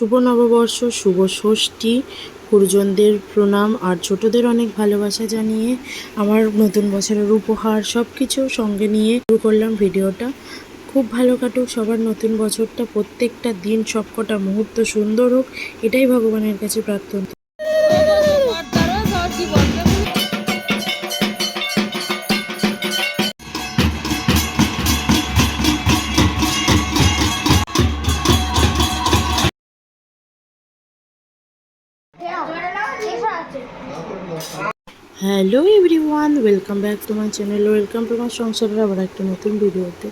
শুভ নববর্ষ, শুভ ষষ্ঠী। গুরুজনদের প্রণাম আর ছোটদের অনেক ভালোবাসা জানিয়ে আমার নতুন বছরের উপহার সব কিছু সঙ্গে নিয়ে শুরু করলাম ভিডিওটা। খুব ভালো কাটুক সবার নতুন বছরটা, প্রত্যেকটা দিন সবকটা মুহূর্ত সুন্দর হোক, এটাই ভগবানের কাছে প্রার্থনা। Hello everyone, welcome back to my channel, welcome to my সংসারের আবার একটা নতুন ভিডিওতে।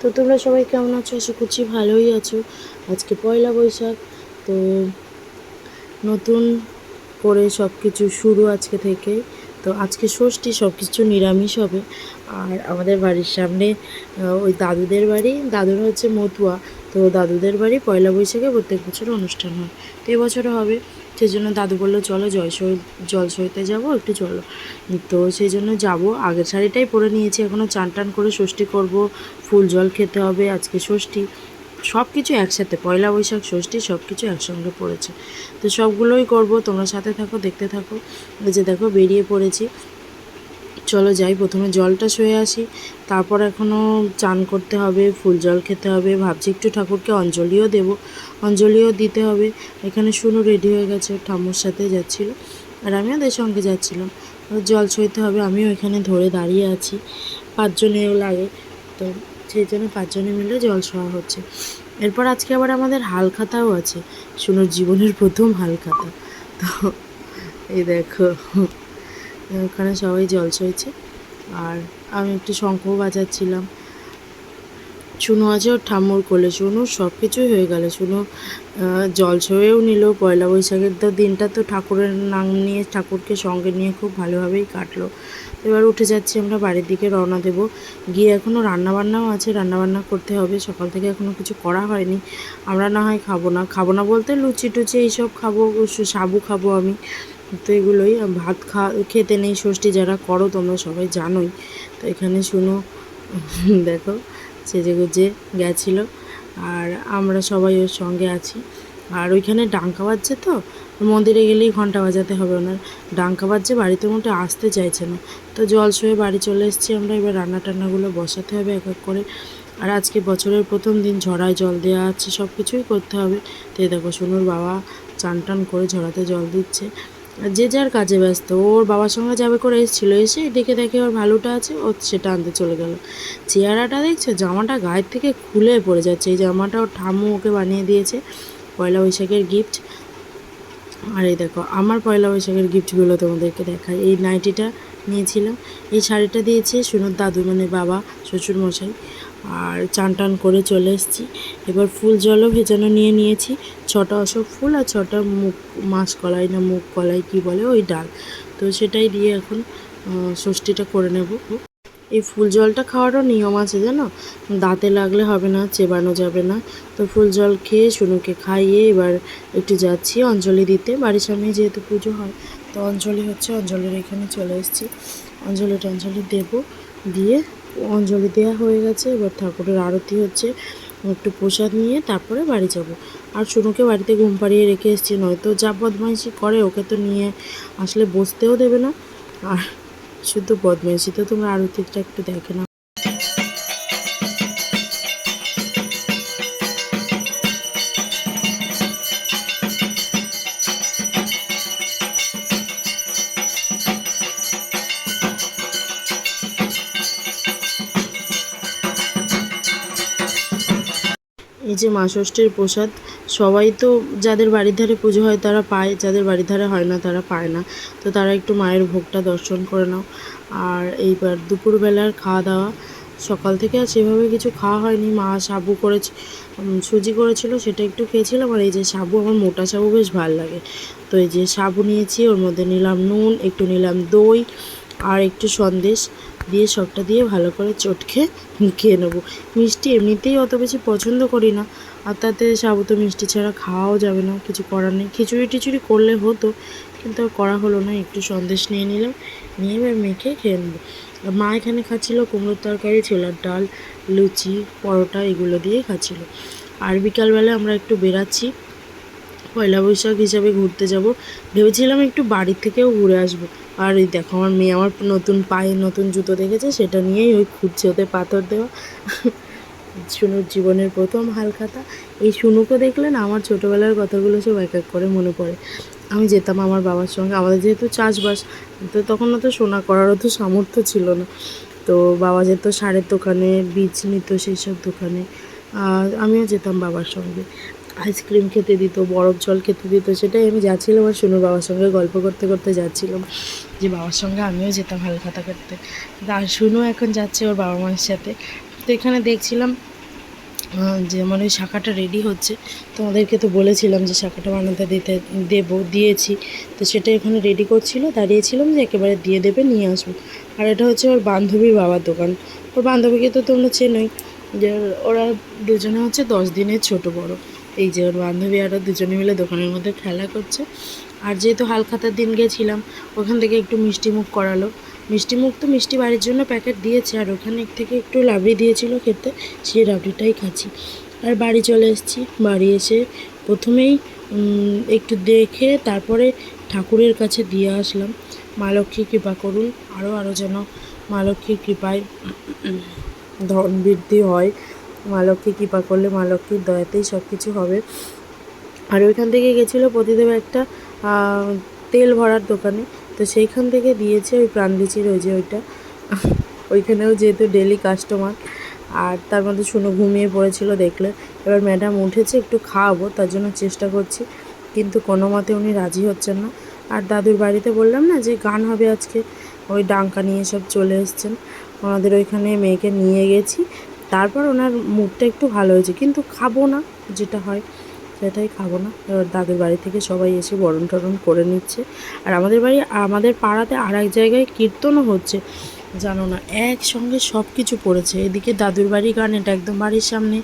তো তোমরা সবাই কেমন আছো? আশা করছি ভালোই আছো। আজকে পয়লা বৈশাখ, তো নতুন করে সব কিছু শুরু আজকে থেকে। তো আজকে ষষ্ঠী সব কিছু নিরামিষ হবে। আর আমাদের বাড়ির সামনে ওই দাদুদের বাড়ি, দাদুর হচ্ছে মতুয়া। তো দাদুদের বাড়ি পয়লা বৈশাখে প্রত্যেক বছর অনুষ্ঠান হয়। তো এবছরও হবে। সেই জন্য দাদু বলল, চলো জল সই জল সইতে যাব, একটু চলো তো সেই জন্য যাব। আগের শাড়িটাই পরে নিয়েছি এখনও চান টান করে ষষ্ঠী করব, ফুল জল খেতে হবে, আজকে ষষ্ঠী। সব কিছু একসাথে, পয়লা বৈশাখ, ষষ্ঠী সব কিছু একসঙ্গে পড়েছে। তো সবগুলোই করব, তোমরা সাথে থাকো, দেখতে থাকো। যে দেখো, বেরিয়ে পড়েছি। চলো যাই, প্রথমে জলটা শুয়ে আসি, তারপর এখনও চান করতে হবে, ফুল জল খেতে হবে, ভাবছি একটু ঠাকুরকে অঞ্জলিও দেব, অঞ্জলিও দিতে হবে, এখানে শুনু রেডি হয়ে গেছে, ঠাম্মুর সাথে যাচ্ছিল, আর আমি ওদের সঙ্গে যাচ্ছিলাম জল সইতে হবে, আমিও এখানে ধরে দাঁড়িয়ে আছি, পাঁচজনেও লাগে, তো সেই জন্য পাঁচজনে মিলে জল শোয়া হচ্ছে, এরপর আজকে আবার আমাদের হালখাতাও আছে, শুনুর জীবনের প্রথম হালখাতা, তো এই দেখো ওখানে সবাই জল সইছে আর আমি একটু শঙ্খ বাজাচ্ছিলাম। শুনো আছে ওর ঠাম্মুর কোলে, শুনো সব কিছুই হয়ে গেল, শুনো। জল সয়েও নিল, পয়লা বৈশাখের তো দিনটা তো ঠাকুরের নাম নিয়ে, ঠাকুরকে সঙ্গে নিয়ে খুব ভালোভাবেই কাটলো। এবার উঠে যাচ্ছি আমরা বাড়ির দিকে, রওনা দেব। গিয়ে এখনও রান্নাবান্নাও আছে, রান্নাবান্না করতে হবে, সকাল থেকে এখনও কিছু করা হয়নি। আমরা না হয় খাব না খাব না বলতে লুচি টুচি এইসব খাব সাবু খাব আমি। তো এগুলোই ভাত খা, খেতে নেই ষষ্ঠী যারা করো তোমরা সবাই জানোই। তো এখানে শুনো, দেখো সেজে গুজে গেছিল, আর আমরা সবাই ওর সঙ্গে আছি। আর ওইখানে ডাঙ্কা বাজছে তো, মন্দিরে গেলেই ঘণ্টা বাজাতে হবে ওনার। ডাঙ্কা বাজছে, বাড়িতে মোটে আসতে চাইছে না। তো জল সয়ে বাড়ি চলে এসেছি আমরা, এবার রান্না টান্নাগুলো বসাতে হবে এক এক করে। আর আজকে বছরের প্রথম দিন, ঝড়ায় জল দেওয়া আছে সব কিছুই করতে হবে। তো দেখো, সোনুর বাবা চান টান করে ঝরাতে জল দিচ্ছে। যে যার কাজে ব্যস্ত, ওর বাবার সঙ্গে যাবে করে এসেছিল, এসে দেখে দেখে ওর ভালোটা আছে, ও সেটা আনতে চলে গেল। চেহারাটা দেখছ? জামাটা গায়ের থেকে খুলে পড়ে যাচ্ছে। এই জামাটা ওর ঠাম্মু ওকে বানিয়ে দিয়েছে, পয়লা বৈশাখের গিফট আর এই দেখো, আমার পয়লা বৈশাখের গিফটগুলো তোমাদেরকে দেখাই। এই নাইটিটা নিয়েছিলাম, এই শাড়িটা দিয়েছে সুনুর দাদু মানে বাবা শ্বশুর মশাই আর চান টান করে চলে এসেছি। এবার ফুল জলও ভেজানো নিয়ে নিয়েছি। ছটা অশোক ফুল আর ছটা মুখ মাছ কলাই না মুখ কলাই কি বলে ওই ডাল। তো সেটাই দিয়ে এখন ষষ্ঠীটা করে নেব। এই ফুল জলটা খাওয়ারও নিয়ম আছে জানো? দাঁতে লাগলে হবে না, চেবানো যাবে না। তো ফুল জল খেয়ে শুনুকে খাইয়ে এবার একটু যাচ্ছি অঞ্জলি দিতে। বাড়ির সামনে যেহেতু পুজো হয়, তো অঞ্জলি হচ্ছে, অঞ্জলির এখানে চলে এসেছি। অঞ্জলি টঞ্জলি দেবো, দিয়ে অঞ্জলি দেওয়া হয়ে গেছে। এবার ঠাকুরের আরতি হচ্ছে, একটু প্রসাদ নিয়ে তারপরে বাড়ি যাব। আর শুনুকে বাড়িতে ঘুম পাড়িয়ে রেখে এসেছি, নয়তো যা বদমাইশি করে ওকে তো নিয়ে আসলে বসতেও দেবে না। আর শুধু বদমাইশি, তো তোমরা আরতিটা একটু দেখে না এই যে মা ষষ্ঠীর প্রসাদ সবাই তো যাদের বাড়ির ধারে পুজো হয় তারা পায় যাদের বাড়ির ধারে হয় না তারা পায় না। তো তারা একটু মায়ের ভোগটা দর্শন করে নাও। আর এইবার দুপুরবেলার খাওয়া দাওয়া সকাল থেকে আর সেভাবে কিছু খাওয়া হয়নি। মা সাবু উম, সুজি করেছিল সেটা একটু খেয়েছিলাম। আর এই যে সাবু আমার মোটা সাবু বেশ ভালো লাগে। তো এই যে সাবু নিয়েছি ওর মধ্যে নিলাম নুন একটু নিলাম দই আর একটু সন্দেশ দিয়ে সবটা দিয়ে ভালো করে চটকে খেয়ে নেব। মিষ্টি এমনিতেই অত বেশি পছন্দ করি না, আর তাতে সাবুতো মিষ্টি ছাড়া খাওয়াও যাবে না, কিছু করার নেই। খিচুড়ি টিচুড়ি করলে হতো, কিন্তু করা হলো না, একটু সন্দেশ নিয়ে নিলাম, নিয়ে এবার মেখে খেয়ে নেব। মা এখানে খাচ্ছিলো কুমড়োর তরকারি, ছোলার ডাল, লুচি, পরোটা, এগুলো দিয়েই খাচ্ছিল। আর বিকালবেলা আমরা একটু বেরাচ্ছি পয়লা বৈশাখ হিসাবে ঘুরতে যাব। ভেবেছিলাম একটু বাড়ির থেকেও ঘুরে আসব। আর এই দেখো, আমার মেয়ে আমার নতুন পায়ে নতুন জুতো দেখেছে, সেটা নিয়েই ওই খুঁজছে ওতে পাথর দেওয়া। শুনুর জীবনের প্রথম হালখাতা এই শুনুকে দেখলে না, আমার ছোটোবেলার কথাগুলো সব এক এক করে মনে পড়ে। আমি যেতাম আমার বাবার সঙ্গে। আমাদের যেহেতু চাষবাস, তো তখন অত সোনা করারও তো সামর্থ্য ছিল না। তো বাবা যেত সারের দোকানে, বীজ নিত সেই সব দোকানে। আমিও যেতাম বাবার সঙ্গে। আইসক্রিম খেতে দিত বরফ জল খেতে দিত সেটাই আমি যাচ্ছিলাম আর শুনুর বাবার সঙ্গে গল্প করতে করতে যাচ্ছিলাম যে বাবার সঙ্গে আমিও যেতাম হালখাতা করতে। আর শুনু এখন যাচ্ছে ওর বাবা মায়ের সাথে। তো এখানে দেখছিলাম আহ, যে আমার ওই শাখাটা রেডি হচ্ছে। তোমাদেরকে তো বলেছিলাম যে শাখাটা বানাতে দিতে দেবো দিয়েছি। তো সেটা এখানে রেডি করছিল দাঁড়িয়েছিলাম যে একেবারে দিয়ে দেবে নিয়ে আসব। আর এটা হচ্ছে ওর বান্ধবীর বাবার দোকান। ওর বান্ধবীকে তো তোমরা চেনোই যে ওরা দুজনে হচ্ছে দশ দিনের ছোট বড়। এই যে ওর বান্ধবী আরও দুজনে মিলে দোকানের মধ্যে খেলা করছে। আর যেহেতু হালখাতার দিন গেছিলাম, ওখান থেকে একটু মিষ্টি মুখ করালো। মিষ্টি মুখ তো মিষ্টি বাড়ির জন্য প্যাকেট দিয়েছে, আর ওখানে থেকে একটু রাবড়ি দিয়েছিল খেতে, সেই রাবড়িটাই খাচ্ছি। আর বাড়ি চলে এসেছি। বাড়ি এসে প্রথমেই একটু দেখে তারপরে ঠাকুরের কাছে দিয়ে আসলাম। মা লক্ষ্মী কৃপা করুন আরও আরও যেন মা লক্ষ্মীর কৃপায় ধন বৃদ্ধি হয়। মা লক্ষ্মী কৃপা করলে মা লক্ষ্মীর দয়াতেই সব কিছু হবে। আর ওইখান থেকে গেছিল প্রতিদেব একটা তেল ভরার দোকানে। তো সেইখান থেকে দিয়েছে ওই প্রাণবিচির, ওই যে ওইটা। ওইখানেও যেহেতু ডেলি কাস্টমার আর তার মধ্যে শুনো ঘুমিয়ে পড়েছিল দেখলে। এবার ম্যাডাম উঠেছে, একটু খাওয়াবো, তার জন্য চেষ্টা করছি। কিন্তু কোনো মতে উনি রাজি হচ্ছেন না। আর দাদুর বাড়িতে বললাম না যে গান হবে আজকে। ওই ডাঙ্কা নিয়ে সব চলে এসছেন। ওনাদের ওইখানে মেয়েকে নিয়ে গেছি। তারপর ওনার মুখটা একটু ভালো হয়েছে, কিন্তু খাব না, যেটা হয় সেটাই খাব না। এবার দাদুর বাড়ি থেকে সবাই এসে বরণ টরণ করে নিচ্ছে। আর আমাদের বাড়ি, আমাদের পাড়াতে আর এক জায়গায় কীর্তনও হচ্ছে, জানো না, একসঙ্গে সব কিছু পড়েছে। এদিকে দাদুর বাড়ি গান, এটা একদম বাড়ির সামনে,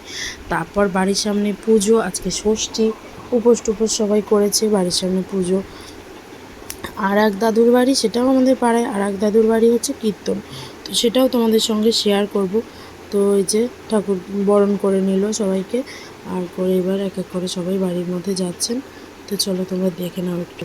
তারপর বাড়ির সামনে পুজো, আজকে ষষ্ঠী, উপোস টুপোস সবাই করেছে, বাড়ির সামনে পুজো। আর এক দাদুর বাড়ি, সেটাও আমাদের পাড়ায়, আর এক দাদুর বাড়ি হচ্ছে কীর্তন। তো সেটাও তোমাদের সঙ্গে শেয়ার করব। তো ওই যে ঠাকুর বরণ করে নিল সবাইকে। আর করে এবার এক এক করে সবাই বাড়ির মধ্যে যাচ্ছেন। তো চলো তোমরা দেখে নাও একটু।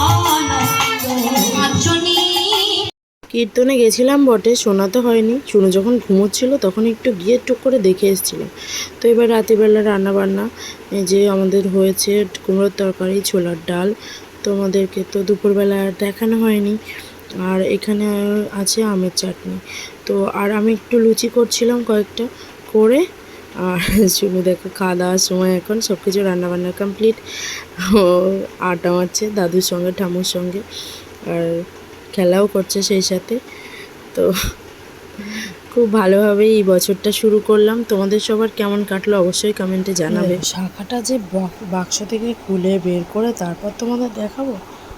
কীর্তনে গেছিলাম বটে শোনাতে হয়নি। শুনে যখন ঘুমোচ্ছিল তখন একটু গিয়ে টুক করে দেখে এসেছিলাম তো এবার রাতেরবেলা রান্নাবান্না যে আমাদের হয়েছে কুমড়োর তরকারি, ছোলার ডাল, তোমাদেরকে তো দুপুরবেলা দেখানো হয়নি। আর এখানে আছে আমের চাটনি। তো আর আমি একটু লুচি করছিলাম কয়েকটা করে। আর শুনে দেখো খাওয়া দাওয়ার সময় এখন সব কিছু রান্নাবান্না কমপ্লিট। আটা মারছে দাদুর সঙ্গে ঠামুর সঙ্গে। আর খেলাও করছে সেই সাথে। তো খুব ভালোভাবে এই বছরটা শুরু করলাম। তোমাদের সবার কেমন কাটলো অবশ্যই কমেন্টে জানাবে। শাখাটা যে বাক- বাক্স থেকে খুলে বের করে তারপর তোমাদের দেখাবো,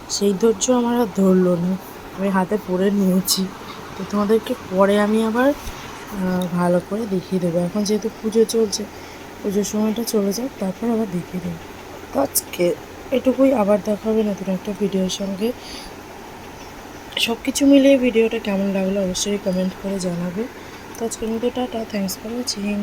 সেই ধৈর্য আমার আর ধরলো না। আমি হাতে পরে নিয়েছি। তো তোমাদেরকে পরে আমি আবার ভালো করে দেখিয়ে দেবো। এখন যেহেতু পুজো চলছে, পুজোর সময়টা চলে যাক, তারপর আবার দেখিয়ে দেবো। আজকে এটুকুই। আবার দেখা হবে নতুন একটা ভিডিওর সঙ্গে। সব কিছু মিলিয়ে ভিডিওটা কেমন লাগল অবশ্যই কমেন্ট করে জানাবে। তো আজকের মতো টাটা থ্যাংকস ফর ওয়াচিং